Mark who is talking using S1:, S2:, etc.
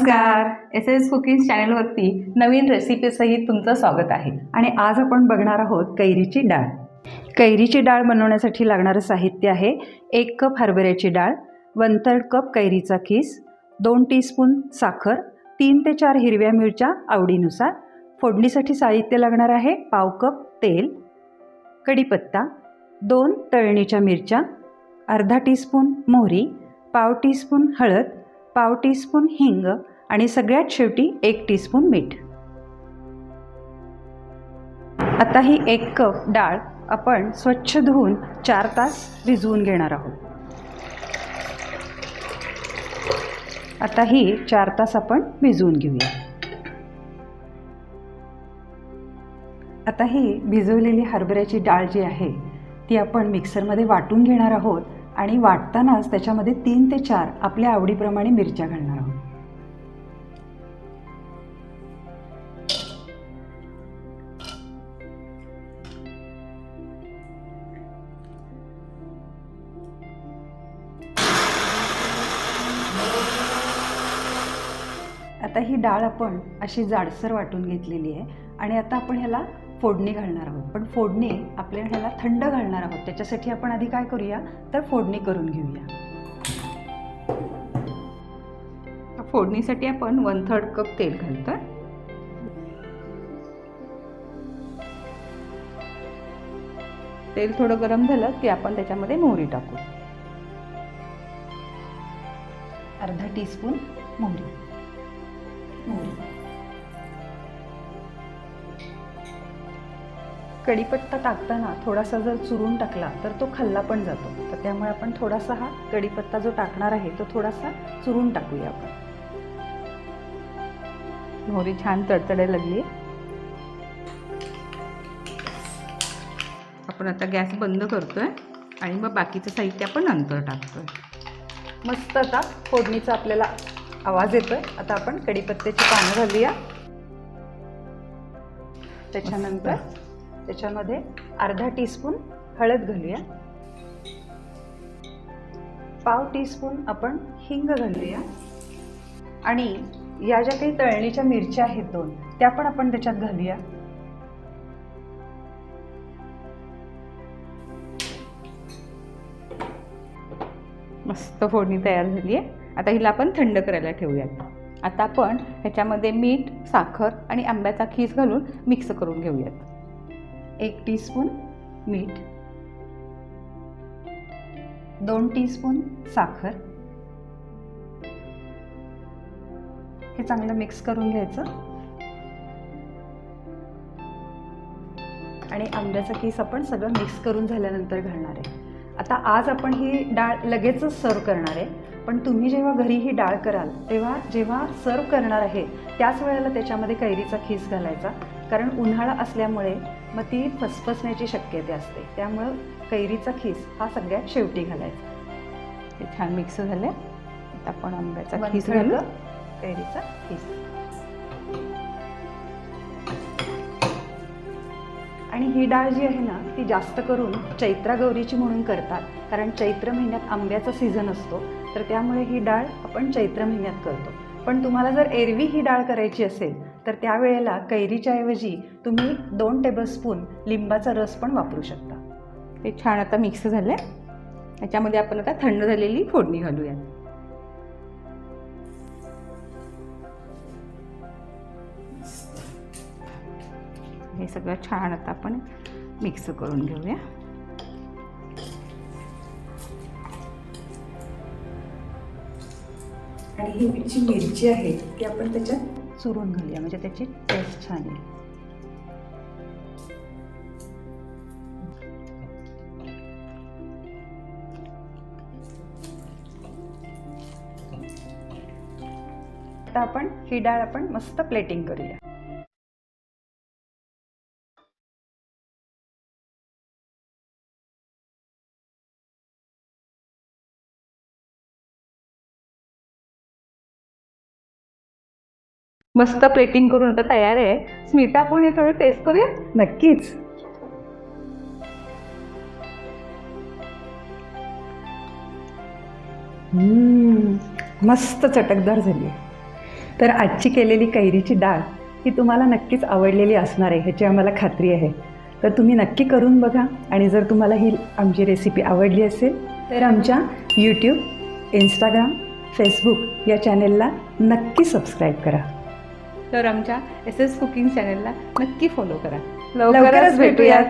S1: नमस्कार. S S cooking चॅनलवरती नवीन रेसिपीसहित तुमचं स्वागत आहे.
S2: आणि आज आपण बघणार आहोत कैरीची डाळ. कैरीची डाळ बनवण्यासाठी लागणारं साहित्य आहे एक कप हरभऱ्याची डाळ वन थर्ड कप कैरीचा किस दोन टीस्पून साखर तीन ते चार हिरव्या मिरच्या आवडीनुसार. फोडणीसाठी साहित्य लागणार आहे पाव कप तेल कढीपत्ता दोन तळणीच्या मिरच्या अर्धा टीस्पून मोहरी पाव टीस्पून हळद पाव टीस्पून हिंग आणि सगळ्यात शेवटी एक टीस्पून मीठ. आता ही एक कप डाळ आपण स्वच्छ धुवून चार तास भिजवून घेणार आहोत. आता ही चार तास आपण भिजवून घेऊया. आता ही भिजवलेली हरभऱ्याची डाळ जी आहे ती आपण मिक्सरमध्ये वाटून घेणार आहोत आणि वाटतानाच त्याच्यामध्ये तीन ते चार आपल्या आवडीप्रमाणे मिरच्या घालणार आहोत. आता ही डाळ आपण अशी जाडसर वाटून घेतलेली आहे आणि आता आपण ह्याला फोडणी घालणार आहोत. पण फोडणी आपल्या ह्याला थंड घालणार आहोत. त्याच्यासाठी आपण आधी काय करूया? तर फोडणी करून घेऊया.
S1: फोडणीसाठी आपण वन थर्ड कप तेल घालतो तेल थोडं गरम झालं की आपण त्याच्यामध्ये मोहरी टाकू.
S2: अर्धा टीस्पून मोहरी. मोहरी कढीपत्ता टाकताना थोडासा जर चुरून टाकला तर तो खाल्ला पण जातो. तर त्यामुळे आपण थोडासा हा कढीपत्ता जो टाकणार आहे तो थोडासा चुरून टाकूया आपण.
S1: मोहरी छान तडतडायला लागली. आपण आता गॅस बंद करतोय आणि मग बाकीचं साहित्य आपण नंतर टाकतोय.
S2: मस्त आता फोडणीचं आपल्याला आवाज येतोय. आता आपण कढीपत्त्याची पानं घालूया. त्याच्यानंतर त्याच्यामध्ये अर्धा टीस्पून हळद घालूया. पाव टीस्पून आपण हिंग घालूया. आणि या ज्या काही तळणीच्या मिरच्या आहेत दोन त्या पण आपण त्याच्यात घालूया.
S1: मस्त फोडणी तयार झाली आहे आता हिला आपण थंड करायला ठेवूयात. आता आपण ह्याच्यामध्ये मीठ साखर आणि आंब्याचा खीस घालून मिक्स करून घेऊयात.
S2: एक टीस्पून मीठ. दोन टीस्पून साखर. हे चांगलं मिक्स करून घ्यायचं. आणि आंब्याचा केस आपण सगळं मिक्स करून झाल्यानंतर घालणार आहे. आता आज आपण ही डाळ लगेचच सर्व करणार आहे. पण तुम्ही जेव्हा घरी ही डाळ कराल तेव्हा जेव्हा सर्व करणार आहे त्याच वेळेला त्याच्यामध्ये कैरीचा खीस घालायचा. कारण उन्हाळा असल्यामुळे मग ती फसफसण्याची शक्यता असते. त्यामुळं कैरीचा खीस हा सगळ्यात शेवटी घालायचा.
S1: हे छान मिक्स झाले. आपण आंब्याचा खीस घालू.
S2: कैरीचा खीस. आणि ही डाळ जी आहे ना ती जास्त करून चैत्रा गौरीची म्हणून करतात. कारण चैत्र महिन्यात आंब्याचा सीझन असतो. तर त्यामुळे ही डाळ आपण चैत्र महिन्यात करतो. पण तुम्हाला जर एरवी ही डाळ करायची असेल तर त्यावेळेला कैरीच्या ऐवजी तुम्ही दोन टेबलस्पून लिंबाचा रस पण वापरू शकता.
S1: ते छान आता मिक्स झालं आहे याच्यामध्ये आपण आता थंड झालेली फोडणी घालूया हे सगळं छान आता आपण मिक्स करून घेऊया.
S2: आणि ही जी मिरची आहे ती आपण त्याच्यात चुरून घालूया म्हणजे त्याची टेस्ट छान येईल. आता आपण ही डाळ आपण मस्त प्लेटिंग करूया.
S1: मस्त प्लेटिंग करून आता तयार आहे. स्मिता पण हे थोडं टेस्ट करूया?
S2: नक्कीच. मस्त चटकदार झाली तर आजची केलेली कैरीची डाळ ही तुम्हाला नक्कीच आवडलेली असणार आहे ह्याची आम्हाला खात्री आहे. तर तुम्ही नक्की करून बघा आणि जर तुम्हाला ही आमची रेसिपी आवडली असेल तर आमच्या यूट्यूब इंस्टाग्राम फेसबुक या चॅनेलला नक्की सबस्क्राईब करा.
S1: तर आमच्या एस एस कुकिंग चॅनलला नक्की फॉलो करा.
S2: लवकरच भेटूयात.